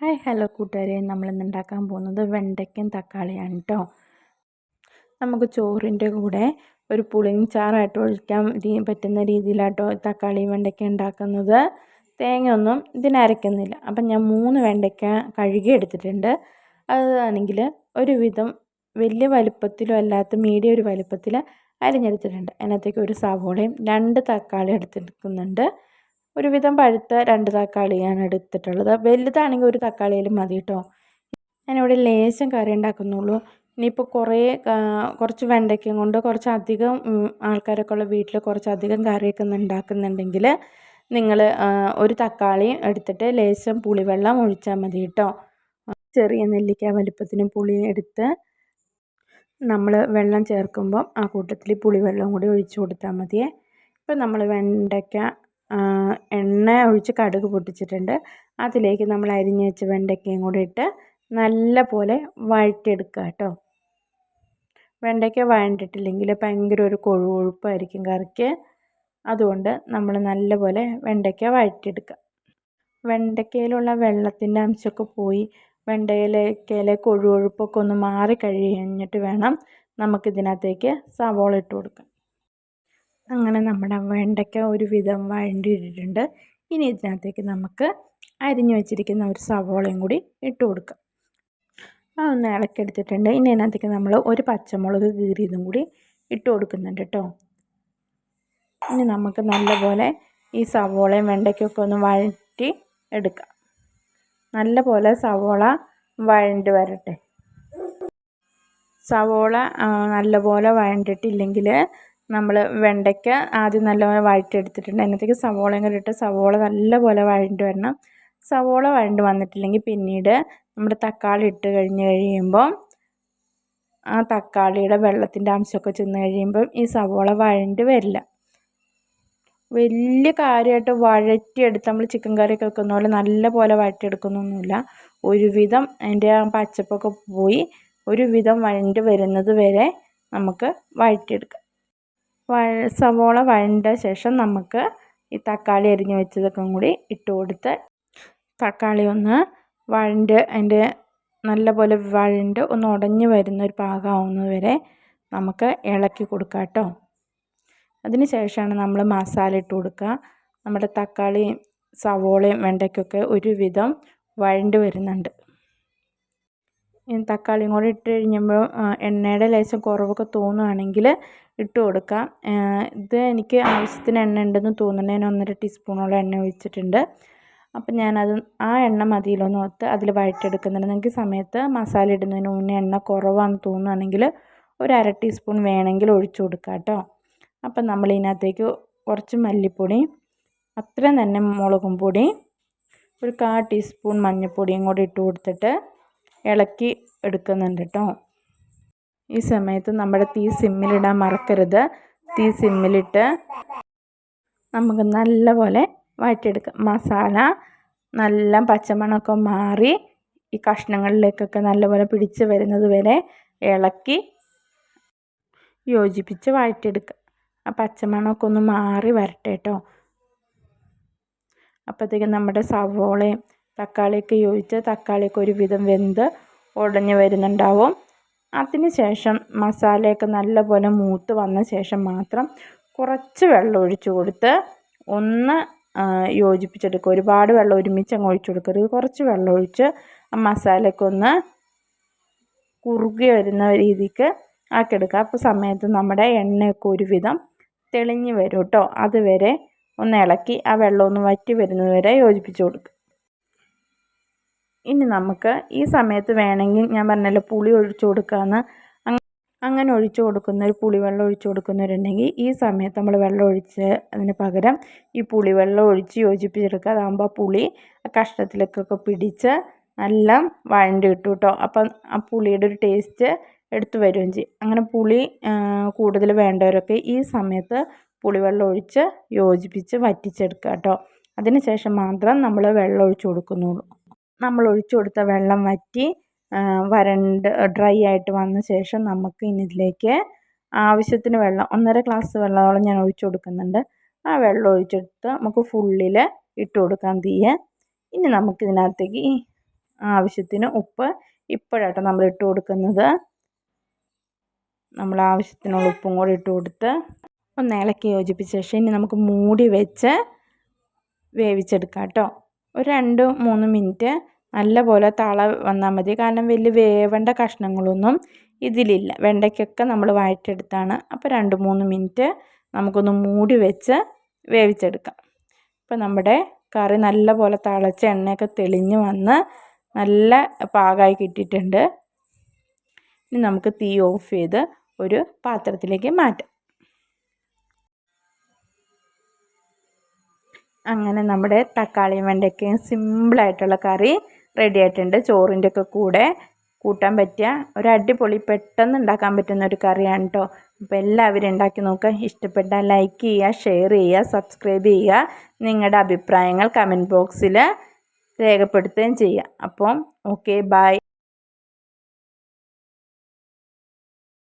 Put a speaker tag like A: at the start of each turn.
A: Hi hello കൂട്ടുകാരെ. നമ്മളിന്ന് ഉണ്ടാക്കാൻ പോകുന്നത് വെണ്ടയ്ക്കയും തക്കാളിയാണ് കേട്ടോ നമുക്ക് ചോറിന്റെ കൂടെ ഒരു പുളിഞ്ചാറായിട്ട് ഒഴിക്കാൻ പറ്റുന്ന രീതിയിലാട്ടോ തക്കാളി വെണ്ടയ്ക്ക ഉണ്ടാക്കുന്നത്. തേങ്ങയൊന്നും ഇതിനരയ്ക്കുന്നില്ല അപ്പം ഞാൻ മൂന്ന് വെണ്ടയ്ക്ക കഴുകി എടുത്തിട്ടുണ്ട്. അതാണെങ്കിൽ ഒരുവിധം വലിയ വലുപ്പത്തിലും അല്ലാത്ത മീഡിയം ഒരു വലുപ്പത്തിൽ അരിഞ്ഞെടുത്തിട്ടുണ്ട്. അതിനകത്തേക്ക് ഒരു സവോളയും രണ്ട് തക്കാളി എടുത്തെടുക്കുന്നുണ്ട് ഒരുവിധം പഴുത്ത രണ്ട് തക്കാളിയാണ് എടുത്തിട്ടുള്ളത്. വലുതാണെങ്കിൽ ഒരു തക്കാളിയിലും മതി കേട്ടോ ഞാനിവിടെ ലേശം കറി ഉണ്ടാക്കുന്നുള്ളൂ. ഇനിയിപ്പോൾ കുറേ കുറച്ച് വെണ്ടയ്ക്കയും കൊണ്ട് കുറച്ചധികം ആൾക്കാരൊക്കെ ഉള്ള വീട്ടിൽ കുറച്ചധികം കറിയൊക്കെ ഉണ്ടാക്കുന്നുണ്ടെങ്കിൽ നിങ്ങൾ ഒരു തക്കാളി എടുത്തിട്ട് ലേശം പുളിവെള്ളം ഒഴിച്ചാൽ മതി കേട്ടോ ചെറിയ നെല്ലിക്ക വലിപ്പത്തിന് പുളി എടുത്ത് നമ്മൾ വെള്ളം ചേർക്കുമ്പോൾ ആ കൂട്ടത്തിൽ പുളിവെള്ളം കൂടി ഒഴിച്ചു കൊടുത്താൽ മതിയേ. ഇപ്പം നമ്മൾ വെണ്ടയ്ക്ക എണ്ണ ഒഴിച്ച് കടുക് പൊട്ടിച്ചിട്ടുണ്ട്. അതിലേക്ക് നമ്മൾ അരിഞ്ഞ് വെച്ച വെണ്ടയ്ക്കയും കൂടി ഇട്ട് നല്ല പോലെ വഴറ്റിയെടുക്കുക കേട്ടോ. വെണ്ടയ്ക്ക വഴണ്ടിട്ടില്ലെങ്കിൽ ഭയങ്കര ഒരു കൊഴുപ്പായിരിക്കും കറിക്ക്. അതുകൊണ്ട് നമ്മൾ നല്ലപോലെ വെണ്ടയ്ക്ക വഴറ്റിയെടുക്കുക. വെണ്ടയ്ക്കയിലുള്ള വെള്ളത്തിന്റെ അംശമൊക്കെ പോയി വെണ്ടയിലേക്കയിലെ കൊഴുകൊഴുപ്പൊക്കെ ഒന്ന് മാറി കഴിഞ്ഞിട്ട് വേണം നമുക്കിതിനകത്തേക്ക് സവോള ഇട്ട് കൊടുക്കാൻ. അങ്ങനെ നമ്മുടെ വെണ്ടയ്ക്ക ഒരു വിധം വഴണ്ടിയിട്ടിട്ടുണ്ട്. ഇനി ഇതിനകത്തേക്ക് നമുക്ക് അരിഞ്ഞു വെച്ചിരിക്കുന്ന ഒരു സവോളയും കൂടി ഇട്ട് കൊടുക്കാം. അതൊന്ന് ഇളക്കിയെടുത്തിട്ടുണ്ട്. ഇനി ഇതിനകത്തേക്ക് നമ്മൾ ഒരു പച്ചമുളക് കീറിയതും കൂടി ഇട്ട് കൊടുക്കുന്നുണ്ട് കേട്ടോ. ഇനി നമുക്ക് നല്ലപോലെ ഈ സവോളയും വെണ്ടയ്ക്കൊക്കെ ഒന്ന് വഴറ്റി എടുക്കാം. നല്ലപോലെ സവോള വഴണ്ട് വരട്ടെ. സവോള നല്ലപോലെ വഴണ്ടിട്ടില്ലെങ്കിൽ നമ്മൾ വെണ്ടയ്ക്ക ആദ്യം നല്ലപോലെ വഴറ്റിയെടുത്തിട്ടുണ്ട്. അതിനകത്തേക്ക് സവോളയും കൂടി ഇട്ട് സവോള നല്ലപോലെ വഴണ്ട് വരണം. സവോള വഴണ്ട് വന്നിട്ടില്ലെങ്കിൽ പിന്നീട് നമ്മുടെ തക്കാളി ഇട്ട് കഴിഞ്ഞ് കഴിയുമ്പോൾ ആ തക്കാളിയുടെ വെള്ളത്തിന്റെ അംശമൊക്കെ ചെന്ന് കഴിയുമ്പം ഈ സവോള വഴണ്ട് വരില്ല. വലിയ കാര്യമായിട്ട് വഴറ്റിയെടുത്ത് നമ്മൾ ചിക്കൻ കറിയൊക്കെ വെക്കുന്ന പോലെ നല്ലപോലെ വഴറ്റിയെടുക്കുന്നൊന്നുമില്ല. ഒരുവിധം അതിന്റെ ആ പച്ചപ്പൊക്കെ പോയി ഒരുവിധം വഴണ്ട് വരുന്നത് വരെ നമുക്ക് വഴറ്റിയെടുക്കാം. വഴ സവോള വഴണ്ട ശേഷം നമുക്ക് ഈ തക്കാളി അരിഞ്ഞ് വെച്ചതൊക്കെ കൂടി ഇട്ട് കൊടുത്ത് തക്കാളി ഒന്ന് വഴണ്ട് അതിന്റെ നല്ലപോലെ വഴണ്ട് ഒന്ന് ഉടഞ്ഞു വരുന്ന ഒരു പാകമാവുന്നത് വരെ നമുക്ക് ഇളക്കി കൊടുക്കാം കേട്ടോ. അതിന് ശേഷമാണ് നമ്മൾ മസാല ഇട്ട് കൊടുക്കുക. നമ്മുടെ തക്കാളിയും സവോളയും വെണ്ടയ്ക്കൊക്കെ ഒരുവിധം വഴണ്ട് വരുന്നുണ്ട്. തക്കാളിയും കൂടി ഇട്ട് കഴിഞ്ഞപ്പോൾ എണ്ണയുടെ ലേശം കുറവൊക്കെ തോന്നുകയാണെങ്കിൽ ഇട്ട് കൊടുക്കാം. ഇത് എനിക്ക് ആവശ്യത്തിന് എണ്ണ ഉണ്ടെന്ന് തോന്നുന്നുണ്ട്. ഞാൻ ഒന്നര ടീസ്പൂണോളം എണ്ണ ഒഴിച്ചിട്ടുണ്ട്. അപ്പം ഞാനത് ആ എണ്ണ മതിയല്ലോ എന്ന് ഓർത്ത് അതിൽ വഴറ്റെടുക്കുന്നുണ്ട് നിങ്ങൾക്ക് സമയത്ത് മസാല ഇടുന്നതിന് മുന്നേ എണ്ണ കുറവാണെന്ന് തോന്നുകയാണെങ്കിൽ ഒരു അര ടീസ്പൂൺ വേണമെങ്കിൽ ഒഴിച്ചു കൊടുക്കാം കേട്ടോ. അപ്പം നമ്മൾ ഇതിനകത്തേക്ക് കുറച്ച് മല്ലിപ്പൊടി അത്രയും തന്നെ മുളകും പൊടി ഒരു കാ ടീസ്പൂൺ മഞ്ഞൾപ്പൊടിയും കൂടി ഇട്ട് കൊടുത്തിട്ട് ഇളക്കി എടുക്കുന്നുണ്ട് കേട്ടോ ഈ സമയത്ത് നമ്മുടെ തീ സിമ്മിലിടാൻ മറക്കരുത്. തീ സിമ്മിലിട്ട് നമുക്ക് നല്ലപോലെ വഴറ്റിയെടുക്കാം. മസാല നല്ല പച്ചമണമൊക്കെ മാറി ഈ കഷ്ണങ്ങളിലേക്കൊക്കെ നല്ലപോലെ പിടിച്ച് വരുന്നത് വരെ ഇളക്കി യോജിപ്പിച്ച് വഴറ്റിയെടുക്കുക ആ പച്ചമണമൊക്കെ ഒന്ന് മാറി വരട്ടെ കേട്ടോ അപ്പോഴത്തേക്കും നമ്മുടെ സവോളയും തക്കാളിയൊക്കെ യോജിച്ച് തക്കാളിയൊക്കെ ഒരുവിധം വെന്ത് ഉടഞ്ഞ് വരുന്നുണ്ടാവും. അതിന് ശേഷം മസാലയൊക്കെ നല്ലപോലെ മൂത്ത് വന്ന ശേഷം മാത്രം കുറച്ച് വെള്ളം ഒഴിച്ചു കൊടുത്ത് ഒന്ന് യോജിപ്പിച്ചെടുക്കുക. ഒരുപാട് വെള്ളം ഒരുമിച്ച് അങ്ങ് ഒഴിച്ചു കൊടുക്കരുത്. കുറച്ച് വെള്ളം ഒഴിച്ച് ആ ഒന്ന് കുറുകി വരുന്ന രീതിക്ക് ആക്കിയെടുക്കുക. അപ്പോൾ സമയത്ത് നമ്മുടെ എണ്ണയൊക്കെ ഒരുവിധം തെളിഞ്ഞ് വരും കേട്ടോ. അതുവരെ ഒന്ന് ഇളക്കി ആ വെള്ളം ഒന്ന് വറ്റി വരുന്നത് വരെ യോജിപ്പിച്ച് കൊടുക്കുക. ഇനി നമുക്ക് ഈ സമയത്ത് വേണമെങ്കിൽ ഞാൻ പറഞ്ഞല്ലോ പുളി ഒഴിച്ചു കൊടുക്കാമെന്ന് അങ്ങനെ ഒഴിച്ചു കൊടുക്കുന്ന ഒരു പുളിവെള്ളം ഒഴിച്ചു കൊടുക്കുന്നവരുണ്ടെങ്കിൽ ഈ സമയത്ത് നമ്മൾ വെള്ളം ഒഴിച്ച് അതിന് പകരം ഈ പുളിവെള്ളം ഒഴിച്ച് യോജിപ്പിച്ചെടുക്കുക. അതാകുമ്പോൾ പുളി കഷ്ണത്തിലേക്കൊക്കെ പിടിച്ച് നല്ല വഴണ്ട് കിട്ടും കേട്ടോ. അപ്പം ആ പുളിയുടെ ഒരു ടേസ്റ്റ് എടുത്തു വരികയും ചെയ്യും. അങ്ങനെ പുളി കൂടുതൽ വേണ്ടവരൊക്കെ ഈ സമയത്ത് പുളിവെള്ളം ഒഴിച്ച് യോജിപ്പിച്ച് വറ്റിച്ചെടുക്കുക കേട്ടോ. അതിന് ശേഷം മാത്രം നമ്മൾ വെള്ളം ഒഴിച്ചു കൊടുക്കുന്നുള്ളൂ. നമ്മൾ ഒഴിച്ചു കൊടുത്ത വെള്ളം വറ്റി വരണ്ട് ഡ്രൈ ആയിട്ട് വന്ന ശേഷം നമുക്ക് ഇനി ഇതിലേക്ക് ആവശ്യത്തിന് വെള്ളം ഒന്നര ഗ്ലാസ് വെള്ളത്തോളം ഞാൻ ഒഴിച്ചു കൊടുക്കുന്നുണ്ട്. ആ വെള്ളം ഒഴിച്ചെടുത്ത് നമുക്ക് ഫുള്ളിൽ ഇട്ട് കൊടുക്കാം തീയെ. ഇനി നമുക്കിതിനകത്തേക്ക് ആവശ്യത്തിന് ഉപ്പ് ഇപ്പോഴാട്ടോ നമ്മൾ ഇട്ട് കൊടുക്കുന്നത്. നമ്മൾ ആവശ്യത്തിനുള്ള ഉപ്പും കൂടി ഇട്ട് കൊടുത്ത് ഒന്ന് ഇളക്കി യോജിപ്പിച്ച ശേഷം ഇനി നമുക്ക് മൂടി വെച്ച് വേവിച്ചെടുക്കാം കേട്ടോ. ഒരു രണ്ട് മൂന്ന് മിനിറ്റ് നല്ലപോലെ തള വന്നാൽ മതി. കാരണം വലിയ വേവേണ്ട കഷ്ണങ്ങളൊന്നും ഇതിലില്ല. വെണ്ടയ്ക്കൊക്കെ നമ്മൾ വഴറ്റെടുത്താണ് അപ്പോൾ രണ്ട് മൂന്ന് മിനിറ്റ് നമുക്കൊന്ന് മൂടി വെച്ച് വേവിച്ചെടുക്കാം. ഇപ്പോൾ നമ്മുടെ കറി നല്ലപോലെ തിളച്ച് എണ്ണയൊക്കെ തെളിഞ്ഞ് വന്ന് നല്ല പാകമായി കിട്ടിയിട്ടുണ്ട്. ഇനി നമുക്ക് തീ ഓഫ് ചെയ്ത് ഒരു പാത്രത്തിലേക്ക് മാറ്റാം. അങ്ങനെ നമ്മുടെ തക്കാളിയും വെണ്ടയ്ക്കയും സിമ്പിളായിട്ടുള്ള കറി റെഡി ആയിട്ടുണ്ട്. ചോറിന്റെ ഒക്കെ കൂടെ കൂട്ടാൻ പറ്റിയ ഒരു അടിപൊളി പെട്ടെന്ന് ഉണ്ടാക്കാൻ പറ്റുന്ന ഒരു കറിയാണ് കേട്ടോ അപ്പോൾ എല്ലാവരും ഉണ്ടാക്കി നോക്കുക. ഇഷ്ടപ്പെട്ടാൽ ലൈക്ക് ചെയ്യുക ഷെയർ ചെയ്യുക സബ്സ്ക്രൈബ് ചെയ്യുക. നിങ്ങളുടെ അഭിപ്രായങ്ങൾ കമന്റ് ബോക്സിൽ രേഖപ്പെടുത്തുകയും ചെയ്യുക. അപ്പം ഓക്കെ ബായ്